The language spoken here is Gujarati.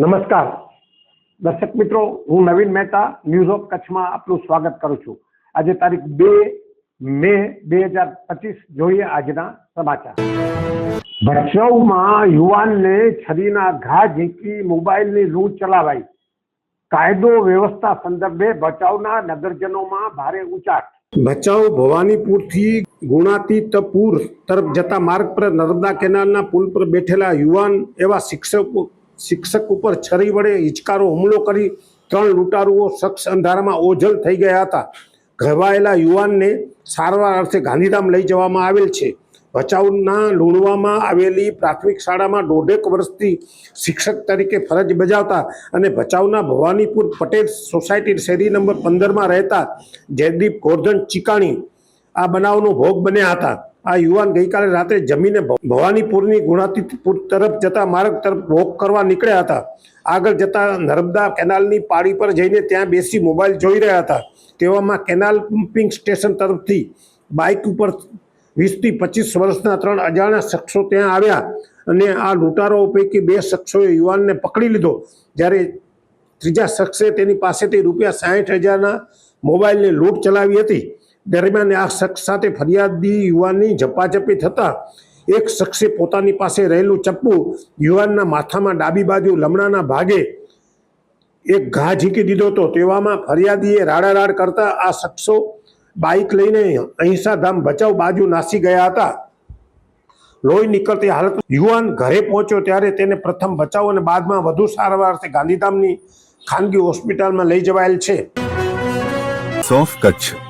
નમસ્કાર. દર્શક મિત્રો, હું નવીન મહેતા ન્યૂઝ ઓફ કચ્છમાં આપનું સ્વાગત કરું છું. આજે તારીખ બે મે બે હજાર પચીસ, જોઈએ આજના સમાચાર. ભચાઉમાં યુવાનને છરીના ઘા ઝીંકી, મોબાઈલની લૂંટ ચલાવાઈ. કાયદો વ્યવસ્થા સંદર્ભે ભચાઉના નગરજનોમાં ભારે ઉચાટ. ભચાઉ ભવાનીપુરથી ગુણાતીતપુર તરફ જતા માર્ગ પર નર્મદા કેનાલના પુલ પર બેઠેલા યુવાન એવા શિક્ષક શિક્ષક ઉપર છરી વડે હિચકારો હુમલો કરી ત્રણ લૂંટારુઓ શખ્સ અંધારામાં ઓઝલ થઈ ગયા હતા. ઘવાયેલા યુવાનને સારવાર અર્થે ગાંધીધામ લઈ જવામાં આવેલ છે. ભચાઉના લુણવામાં આવેલી પ્રાથમિક શાળામાં દોઢેક વર્ષથી શિક્ષક તરીકે ફરજ બજાવતા અને ભચાઉના ભવાનીપુર પટેલ સોસાયટી શેરી નંબર પંદરમાં રહેતા જયદીપ ગોરધન ચિકાણી આ બનાવનો ભોગ બન્યા હતા. આ યુવાન ગઈકાલે રાત્રે જમીને ભવાનીપુરની ગુણાતીપુર તરફ જતા માર્ગ તરફ વોક કરવા નીકળ્યા હતા. આગળ જતા નર્મદા કેનાલની પાળી પર જઈને ત્યાં બેસી મોબાઈલ જોઈ રહ્યા હતા. તેવામાં કેનાલ પમ્પિંગ સ્ટેશન તરફથી બાઇક ઉપર વીસથી પચીસ વર્ષના ત્રણ અજાણ્યા શખ્સો ત્યાં આવ્યા અને આ લૂંટારો પૈકી બે શખ્સોએ યુવાનને પકડી લીધો. જ્યારે ત્રીજા શખ્સે તેની પાસેથી રૂપિયા સાહીઠ હજારના મોબાઈલને લૂંટ ચલાવી હતી. દરમિયાન આ શખ્સ સાથે ફરિયાદી યુવાનની ઝપાઝપી થતાં એક શખ્સે પોતાની પાસે રહેલું ચપ્પુ યુવાનના માથામાં ડાબી બાજુ લમણાના ભાગે એક ઘા ઝીકી દીધો હતો. તેવામાં ફરિયાદીએ રાડારાડ કરતા આ શખ્સો બાઇક લઈને અહિંસાધામ બચાવ બાજુ નાસી ગયા હતા. લોહી નીકળતી હાલત યુવાન ઘરે પહોંચ્યો ત્યારે તેને પ્રથમ બચાવ અને બાદમાં વધુ સારવારથી ગાંધીધામની ખાનગી હોસ્પિટલમાં લઈ જવાયેલ છે. સોફ Kutch.